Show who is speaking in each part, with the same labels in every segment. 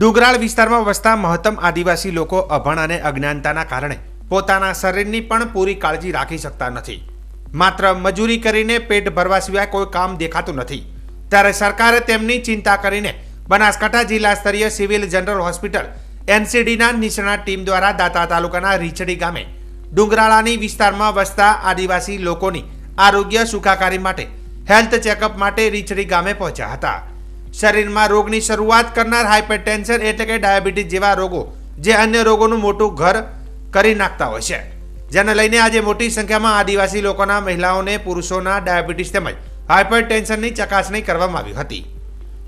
Speaker 1: ડુંગરાળ વિસ્તારમાં વસતા મહત્તમ આદિવાસી લોકો અભણ અને અજ્ઞાનતાના કારણે પોતાના શરીરની પણ પૂરી કાળજી રાખી શકતા નથી. માત્ર મજૂરી કરીને પેટ ભરવા સિવાય કોઈ કામ દેખાતું નથી. ત્યારે સરકારે તેમની ચિંતા કરીને બનાસકાંઠા જિલ્લા સ્તરીય સિવિલ જનરલ હોસ્પિટલ એનસીડીના નિષ્ણાત ટીમ દ્વારા દાતા તાલુકાના રીછડી ગામે ડુંગરાળાની વિસ્તારમાં વસતા આદિવાસી લોકોની આરોગ્ય સુખાકારી માટે હેલ્થ ચેકઅપ માટે રીછડી ગામે પહોંચ્યા હતા. શરીરમાં રોગની શરૂઆત કરનાર હાઇપરટેન્શન એટલે કે ડાયાબિટીસ જેવા રોગો, જે અન્ય રોગોનું મોટું ઘર કરી નાખતા હોય છે. જેને લઈને આજે મોટી સંખ્યામાં આદિવાસી લોકોના મહિલાઓને પુરુષોના ડાયાબિટીસ તેમજ હાઇપરટેન્શનની ચકાસણી કરવામાં આવી હતી.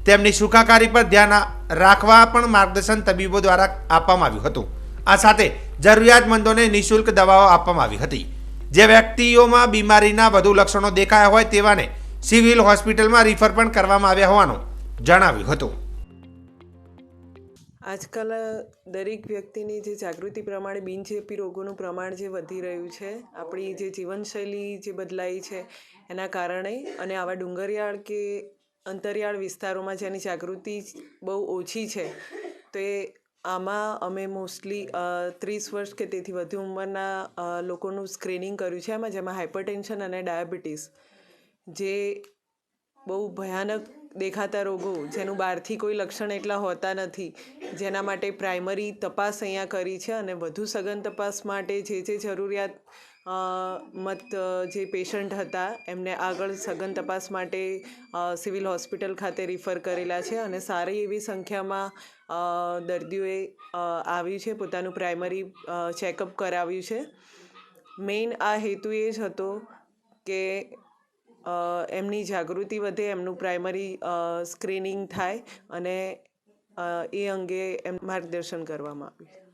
Speaker 1: તેમની સુખાકારી પર ધ્યાન રાખવા પણ માર્ગદર્શન તબીબો દ્વારા આપવામાં આવ્યું હતું. આ સાથે જરૂરિયાતમંદોને નિઃશુલ્ક દવાઓ આપવામાં આવી હતી. જે વ્યક્તિઓમાં બીમારીના વધુ લક્ષણો દેખાયા હોય તેવાને સિવિલ હોસ્પિટલમાં રિફર પણ કરવામાં આવ્યા હોવાનું જણાવ્યું હતું.
Speaker 2: આજકાલ દરેક વ્યક્તિની જે જાગૃતિ પ્રમાણે બિનચેપી રોગોનું પ્રમાણ જે વધી રહ્યું છે, આપણી જે જીવનશૈલી જે બદલાઈ છે, એના કારણે અને આવા ડુંગરિયાળ કે અંતરિયાળ વિસ્તારોમાં જેની જાગૃતિ બહુ ઓછી છે, તો એ આમાં અમે મોસ્ટલી ત્રીસ વર્ષ કે તેથી વધુ ઉંમરના લોકોનું સ્ક્રીનિંગ કર્યું છે. એમાં જેમાં હાઇપરટેન્શન અને ડાયાબિટીસ જે બહુ ભયાનક દેખાતા રોગો જેનું બહારથી કોઈ લક્ષણ એટલા હોતા નથી, જેના માટે પ્રાઇમરી તપાસ અહીંયા કરી છે અને વધુ સઘન તપાસ માટે જે જે જરૂરિયાત મત જે પેશન્ટ હતા, એમને આગળ સઘન તપાસ માટે સિવિલ હોસ્પિટલ ખાતે રિફર કરેલા છે અને સારી એવી સંખ્યામાં દર્દીઓએ આવ્યું છે, પોતાનું પ્રાઇમરી ચેકઅપ કરાવ્યું છે. મેઇન આ હેતુ એ જ હતો કે એમની જાગૃતિ વધે એમનું પ્રાઇમરી સ્ક્રીનિંગ થાય અને એ અંગે એમ માર્ગદર્શન કરવામાં આવ્યું.